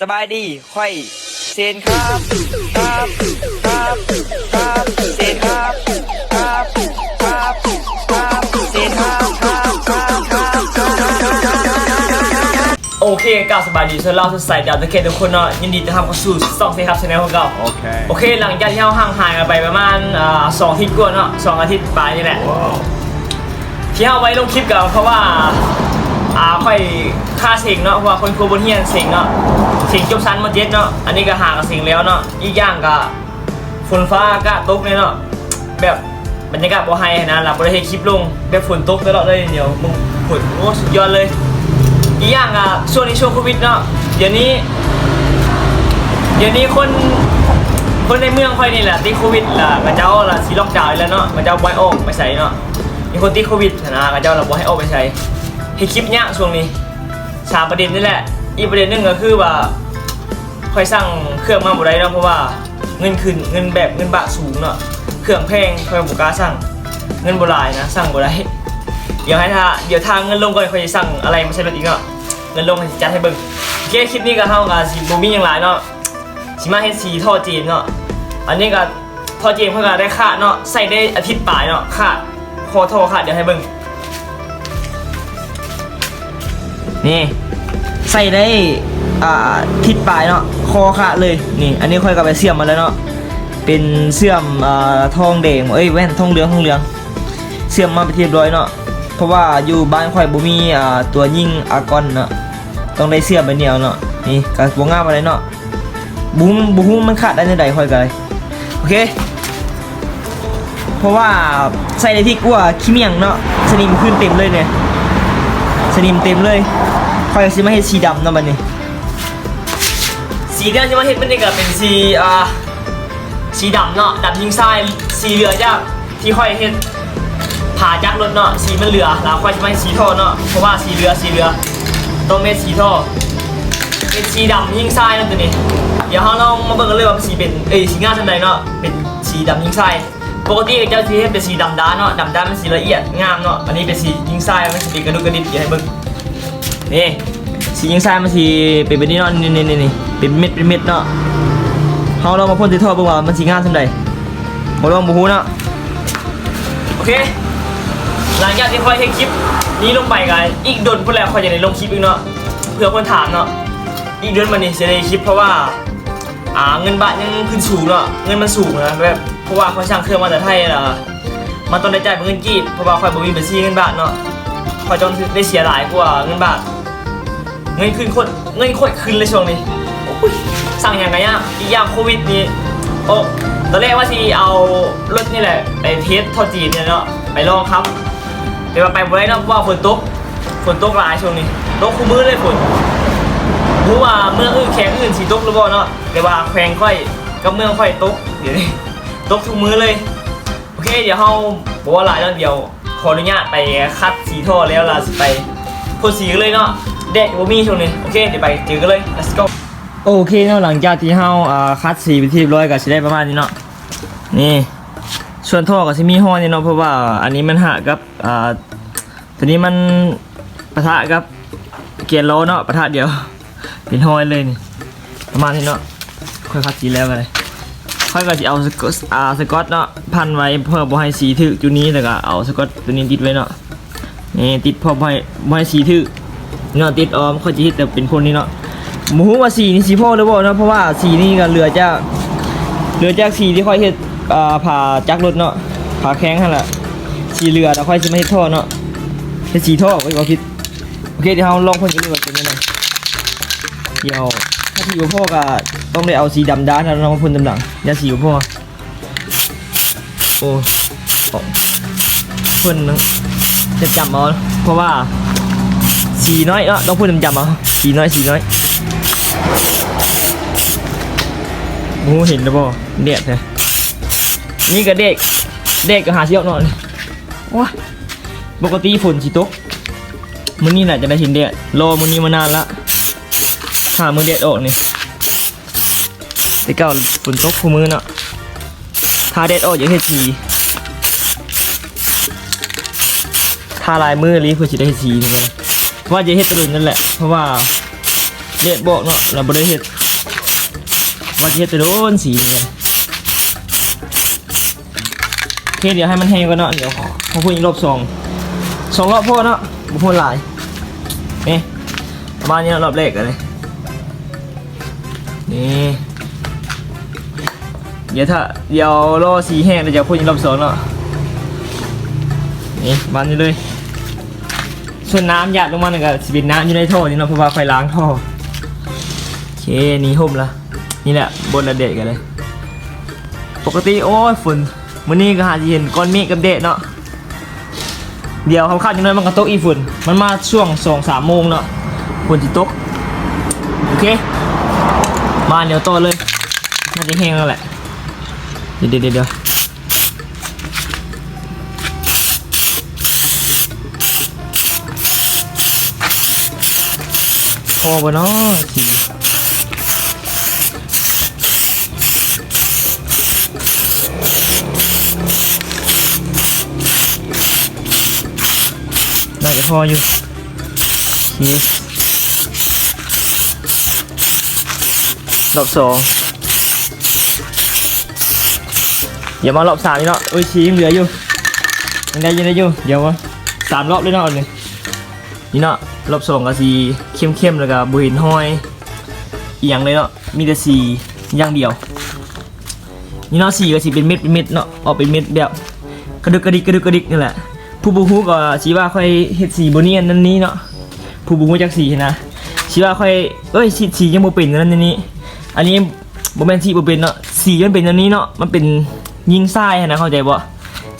สบายดีค่อยเซนครับครับครับครับเซนครับครับครับครับเซนครับครับครับครับครับโอเคกล่าวสบายดีส่วนเราสดใสดาวตะเคียนทุกคนเนาะยินดีจะทำเข้าสู่สองเซครับชาแนลของเราโอเคโอเคหลังจากที่เราห่างหายกันไปประมาณสองอาทิตย์กว่าเนาะสองอาทิตย์ปลายนี่แหละที่เราไว้ลงคลิปกันเพราะว่า อ่าค่อยค่าเสียงเนาะเพราะว่าคนครูบนเฮียนเสียงเนาะเสียงจบชั้นมาเจ็ดเนาะอันนี้ก็ห่างกับเสียงแล้วเนาะอีกอย่างก็ฝนฟ้าอากาศตกเนี่ยเนาะแบบบรรยากาศบ่ไฮนะเราบ่ได้ให้คลิปลงแบบฝนตกตลอดเลยเดี๋ยวมึงฝนโอ้สุดยอดเลย อีกอย่างอะช่วงนี้ช่วงโควิดเนาะเดี๋ยวนี้ เดี๋ยวนี้คนคนในเมืองค่อยนี่แหละติดโควิดล่ะกระเจ้าล่ะสีล็อกดาวน์แล้วเนาะกระเจ้าบอยออกไปใส่เนาะมีคนติดโควิดนะกระเจ้าเราบอยให้ออกไปใส่ ให้คลิปเนี้ยช่วงนี้สามประเด็นนี่แหละ อีกประเด็นหนึงก็คือว่าค่อยสั่งเครื่องมาบ่ได้เนาะเพราะว่าเงินขึ้นเงินแบบเงินบาทสูงเนาะเครื่องแพงค่อยบ่กล้าสั่งเงินบ่หลายนะสั่งบ่ได้เดี๋ยวให้ถ้าเดี๋ยวทางเงินลงก่อนค่อยจะสั่งอะไรมาใช้รถอีกเนาะเงินลงให้จัดให้เบิ่งโอเคคลิปนี้ก็เท่ากับสีบูมี่อย่างไรเนาะสิมาเฮ็ดสีท่อจีนเนาะอันนี้ก็ท่อจีนเพิ่งก็ได้ค่าเนาะใส่ได้อาทิตย์ปลายเนาะค่าคอท่อค่าเดี๋ยวให้เบิ่ง นี่ ใส่ได้อ่าทิศปลายเนาะคอค่าเลยนี่ อันนี้ค่อยก็ไปเสื่อมมาแล้วเนาะเป็นเสื่อมอ่าทองแดงเอ้ยแว่นทองเหลืองทองเหลือง เสื่อมมาไปนที่เรียบร้อยเนาะเพราะว่าอยู่บ้านข่อยบ่มีอ่าตัวยิงอากอนเนาะต้องได้เสื่อมไปเดียวเนาะนี่ก็บ่งามอะไรเนาะบุ้มบุ้มมันขาดได้ในใดข่อยก็เลยโอเค เพราะว่าใส่ได้ที่กลัวขี้เมียงเนาะสนิมขึ้นเต็มเลยเนี่ย สนิมเต็มเลยข่อยก็สิมาเฮ็ดสีดำเนาะบัดนี้สีที่เราจะมาเฮ็ดมันนี่ก็เป็นสีอ่าสีดำเนาะดำยิงทรายสีเหลือจากที่ค่อยเฮ็ดผ่าจากรถเนาะสีมันเหลือแล้วค่อยจะไม่สีท่อเนาะเพราะว่าสีเหลือสีเหลือต้องเม็ดสีท่อเป็นสีดำยิงทรายเนาะตัวนี้เดี๋ยวเราลองมาเบิ่งกันเลยว่าสีเป็นเอ้ยสีงามทันใดเนาะเป็นสีดำยิงทราย ปกติเจ้าที่เฮ็ดเป็นสีดำด้านเนาะดำด้านมันสีละเอียดงามเนาะอันนี้เป็นสียิงทรายมันสีเป็นกระดุกกระดิกอย่าให้เบิ่งนี่สียิงทรายมันสีเป็นแบบนี้เนาะนี่นี่นี่เป็นเม็ดเป็นเม็ดเนาะเขาลองมาพ่นที่ท่อเบิ่งว่ามันสีงามสันใดบ่ลองบ่ฮู้เนาะโอเคหลังจากที่คอยเฮ็ดคลิปนี้ลงไปกันอีกเดนพุ่นแล้วคอยจะได้ลงคลิปอีกเนาะเพื่อคนถามเนาะอีกเดือนมันนี่จะได้คลิปเพราะว่าอ่าเงินบาทยังขึ้นสูงเนาะเงินมันสูงนะแบบ เพราะว่าเขาสั่งเครื่องมาจากไทยละมันต้องได้จ่ายเป็นเงินกีบเพราะว่าคอยบ่มีบัญชีเงินบาทเนาะคอยจนได้เสียหลายกว่าเงินบาท เงินขึ้นโคตรเงินโคตรขึ้นเลยช่วงนี้สั่งอย่างไรอะอีกอย่างโควิดนี่โอ้ตอนแรกว่าที่เอารถนี่แหละไปเทสทอจีนเนี่ยเนาะไปลองครับแต่ว่าไปบ่ได้เนาะเพราะว่าฝนตกฝนตกหลายช่วงนี้ตกคู่มือเลยฝนรู้ว่าเมืองอื่นแข่งอื่นสีตกหรือเปล่าเนาะแต่ว่าแขวงค่อยกับเมืองค่อยตกเดี๋ยวนี้ ตกทุกมือเลย โอเค เดี๋ยวเฮาบอกว่าหลายแล้วเดียว ขออนุญาตไปคัดสีท่อแล้วล่ะสิไปพ่นสีกันเลยเนาะเด็กบ่มีช่วงนี้โอเค เดี๋ยวไปเจอกันเลย let's go โอเคเนาะหลังจากที่เฮาอ่าคัดสีไปที่ร้อยก็สิได้ประมาณนี้เนาะนี่ส่วนท่อก็สิมีห้อนี่เนาะเพราะว่าอันนี้มันหะกับอ่าตัวนี้มันปะทะกับเกียร์ล้อเนาะปะทะเดียว เป็นห้อยเลยนี่ประมาณนี้เนาะค่อยคัดสีแล้วกันเลย ค่อยก็จะเอาสกอตอ่าสกอตเนาะพันไว้เพื่อบ่ให้สีถึกจุดนี้แล้วก็เอาสกอตตัวนี้ติดไว้เนาะนี่ติดเพื่อบ่ให้บ่ให้สีถึกเนาะติดออมค่อยจะเฮ็ดแต่เป็นคนนี้เนาะหมูว่าสีนี่สีพ่อหรือเปล่านะเพราะว่าสีนี่ก็เหลือจากเหลือจากสีที่ค่อยเฮ็ดอ่าผ่าจักรรถเนาะผ่าแข้งหั่นละสีเหลือแล้วค่อยสิมาเฮ็ดท่อเนาะเฮ็ดสีท่อไว้บ่ผิดโอเคเดี๋ยวเราลองพ่นกันดูว่าเป็นยังไงเดี๋ยวถ้าสีบ่พ่อก็ ต้องได้เอาสีดำด้านแล้วเรามาพ่นดำหลังอย่าสีบ่พ่อโอ้พ่นนะจะจำเอาเพราะว่าสีน้อยเนาะต้องพ่นจำเอาสีน้อยสีน้อยโอ้เห็นแล้วบ่เด็ดเลยนี่ก็เด็กเด็กก็หาเชี่ยวหน่อยว้าปกติฝนสิตกมื้อนี้น่ะจะได้เห็นแดดรอมื้อนี้มานานละหามื้อแดดออกนี่ แต่เก่าฝนตกคู่มือเนาะถ้าแดดออกอย่าเฮ็ดสีถ้าลายมือลีเพื่อสิได้เฮ็ดสีนี่กันว่าจะเฮ็ดตะลึงนั่นแหละ เพราะว่าเลดบอกเนาะเราบ่ได้เฮ็ดว่าจะเฮ็ดต่โดนสีนี่ไงโอเคเดี๋ยวให้มันแห้งก่อนเนาะเดี๋ยวพอพูดอีกรอบสองสองรอบพอเนาะบ่พูดหลายนี่ประมาณนี้รอบแรกกันเลยนี่ เดี๋ยวถ้าเดี๋ยวรอสีแห้งเดี๋ยวจะพูดอีกรอบสองเนาะนี่มาณนี้เลยส่วนน้ำหยาดลงมาหนึ่งก็สิเป็นน้ำอยู่ในท่อนี่เนาะเพราะว่าไฟล้างท่อโอเคนี่ห่มละนี่แหละบนระเดะกันเลย ปกติโอ้ยฝนมื้อนี้ก็หาจะเห็นก้อนเมฆกับเดะเนาะเดี๋ยวเขาคาดอย่างน้อยมันก็ตกอีฝุ่นมันมาช่วงสองสามโมงเนาะฝนจะตกโอเคมาเดี๋ยวต่อเลยน่าจะแห้งแล้วแหละ เดี๋ยวเดี๋ยวพอปะเนาะสีน่าจะพออยู่โอเครอบสอง อย่ามารอบสามนี่เนาะเอ้ยชียังเหลืออยู่ยังได้ยังได้อยู่เดี๋ยวมาสามรอบเลยเนาะเลยนี่เนาะรอบสองก็สีเข้มๆแล้วก็บุหินห้อยอียงเลยเนาะมีแต่สีอย่างเดียว นี่เนาะสีก็สีเป็นเม็ดเป็นเม็ดเนาะออกเป็นเม็ดแบบกระดึกกระดิกกระดึกกระดิกนี่แหละผู้บูฮูก็สีว่าค่อยเฮ็ดสีโบเนียนนั่นนี้เนาะผู้บูฮูจากสีนะสีว่าค่อยเอ้ยสีสียังบ่เป็นนั่นนี่อันนี้บ่แมนสีบ่เป็นเนาะสีมันเป็นอันนี้เนาะมันเป็น ยิงทรายนะเข้าใจบ่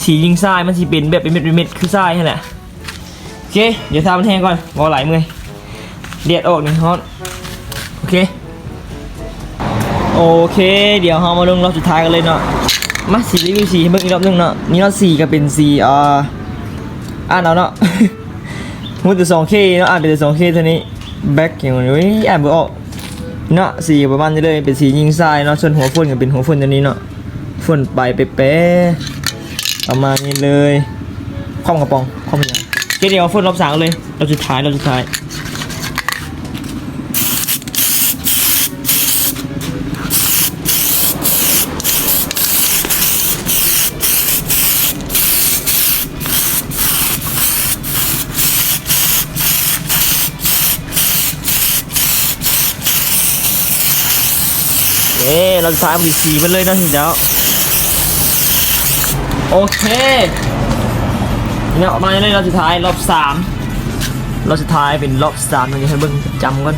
สียิงทรายมันสิเป็นแบบเป็นเม็ดเป็นเม็ดคือทรายนั่นะโอเค เดี๋ยวทำมันแห้งก่อนบอไหลมือเดียดออกหนึ่งฮอตโอเค โอเค เดี๋ยวเรามาลงรอบสุดท้ายกันเลยเนาะมาสีรีวิวสีให้เบิ่งอีกรอบนึงเนาะนี่เรอบสีก็เป็นสีอ่าอ่านเอาเนาะมูแต่สองเคเนาะอ่านเป็นแต่สองเคเท่านี้แบ็คอย่างนี้ยอ่านบ่ออกเนาะสีประมาณนี้เลยเป็นสียิงทรายเนาะส่วนหัวฝุ่นก็เป็นหัวฝุ่นตัวนี้เนาะ ฝุ่นไปเป๊ะประมาณนี้เลยคว่ำกระป๋องคว่ำยังเคเดี๋ยวฝุ่นรอบสามกันเลยรอบสุดท้ายรอบสุดท้ายเอ๊เราสุดท้ายมันสีมันเลยนะทีเดียว โอเคเนี่ยออกมาเลยรอบสุดท้ายรอบสามรอบสุดท้ายเป็นรอบสามเราจะให้เบิ่งจำกัน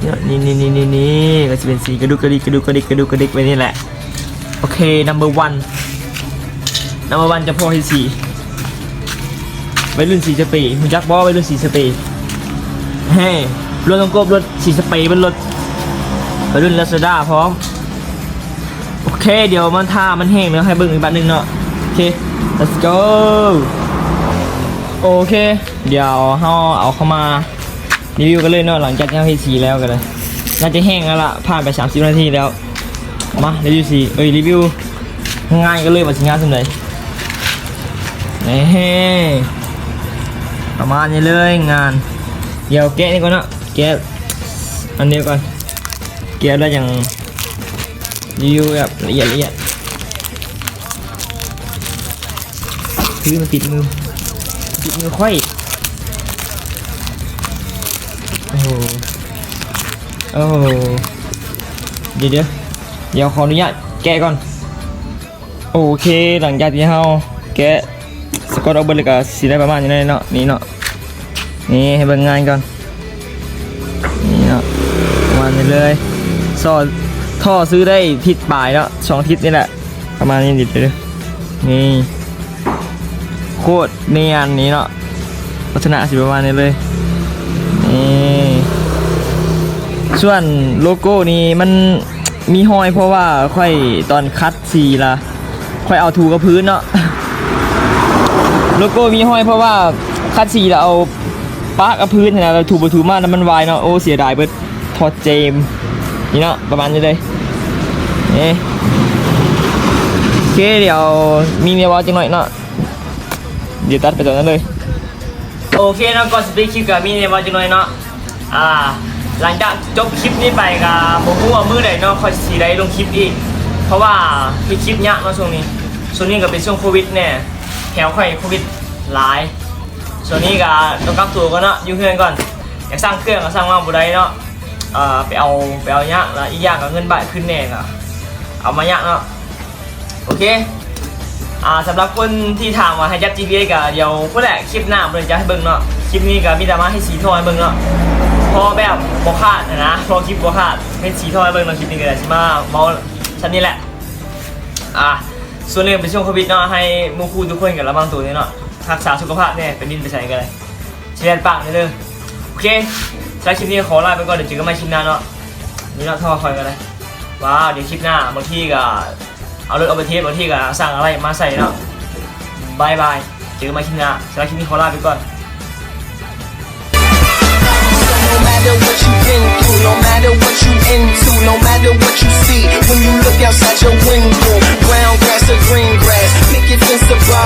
เนี่ยนี่นี่นี่นี่นี่ก็จะเป็นสีกระดุกกระดิกกระดุกกระดิกกระดุกกระดิกไปนี่แหละ โอเค number one number one จะพอให้สีไว้รุ่นสีสเปรย์คุณจักบอกไว้รุ่นสีสเปรย์เฮ้รถต้องกบรถสีสเปรย์เป็นรถไปรุ่นลาซาด้าพร้อม โอเค เดี๋ยวมันท่ามันแห้งเนาะให้เบิ่งอีกบัดหนึงเนาะโอเค let's go โอเค เดี๋ยวเราเอาเข้ามารีวิวกันเลยเนาะหลังจากที่เราเฮ็ดสีแล้วกันเลยน่าจะแห้งแล้วล่ะผ่านไป 30 นาทีแล้วมารีวิวสีเอ้ยรีวิวง่ายกันเลยว่าสิงานสำเร็จนี่ประมาณนี้เลยงาน เดี๋ยวแกะนี่ก่อนเนาะแกะอันนี้ก่อนเกียร์ได้อย่าง รีวิวแบบละเอียดละเอียดคือมันติดมือติดมือค่อยโอ้โหโอ้โหเดี๋ยวเดี๋ยวเดี๋ยวขออนุญาตแกะก่อน โอเคหลังจากที่เราแกะสกอตเอาเบอร์เลยก็สีได้ประมาณนี้เนาะนี่เนาะนี่ให้เบิ่งงานก่อนนี่เนาะประมาณนี้เลยซอ ท่อซื้อได้ทิศปลายแล้วสองทิศนี่แหละ ประมาณนี้ดิเลยนี่ โคตรเนียนนี้เนาะลักษณะสิประมาณนี้เลยนี่ส่วนโลโก้นี้มันมีห้อยเพราะว่าค่อยตอนคัดสีละค่อยเอาถูกับพื้นเนาะโลโก้มีห้อยเพราะว่าคัดสีแล้วเอาปะกับพื้นนะเราถูบถูมากแล้วมันวายเนาะโอ้เสียดายเบิดทอดเจม นี่เนาะประมาณนี้เลยนี่โอเคเดี๋ยวมีเมียวอลจังหน่อยเนาะเดี๋ยวตัดไปตอนนั้นเลยโอเคเนาะก่อนสปีคลิปกับมีเมียวอลจังหน่อยเนาะอ่าหลังจากจบคลิปนี้ไปก็ผมว่ามือไหนเนาะคอยสีได้ลงคลิปอีก เพราะว่าพี่คลิปเนี้ยเนาะช่วงนี้ช่วงนี้ก็เป็นช่วงโควิดเนี่ยแถวค่อยโควิดหลายช่วงนี้ก็ต้องกักตัวก่อนเนาะอยู่เพื่อนก่อนอยากสร้างเครื่องก็สร้างมาบุได้เนาะ อ่อไปเอาไปเอายากแล้วอีกอย่างก็เงินบาทขึ้นแน่ก็เอามายากเนาะโอเคอ่าสำหรับคนที่ถามว่าให้ยัด GPS ก็เดี๋ยวก็แหละคลิปหน้าผมเลยจะให้เบิ่งเนาะคลิปนี้ก็มีแต่มาให้สีทอยเบิ่งเนาะพอแบบบอขาดนะนะพอคลิปบอขาดเป็นสีทอยเบิ่งเราคลิปนี้ก็ใช่ไหมเมาชั้นนี้แหละอะส่วนเรื่องเป็นช่วงโควิดเนาะให้มูคูทุกคนกับระวังตัวเนี่ยเนาะรักษาสุขภาพเนี่ยเป็นดินไปใส่กันเลยเชียร์ปากเลยเด้อโอเค ใช้คลิปนี้ขอลาไปก่อนเดี๋ยวเจอกันใหม่คลิปหน้าเนาะนี่เนาะท่อคอยกันเลยว้าวเดี๋ยวคลิปหน้าบางที่ก็เอารถเอาไปเทสบางที่ก็สร้างอะไรมาใส่เนาะบายบายเจอกันใหม่คลิปหน้าสำหคลิปนี้ขอลาไปก่อน no matter what you into, no matter what you see when you look outside your window. Brown grass or green grass, picket fence or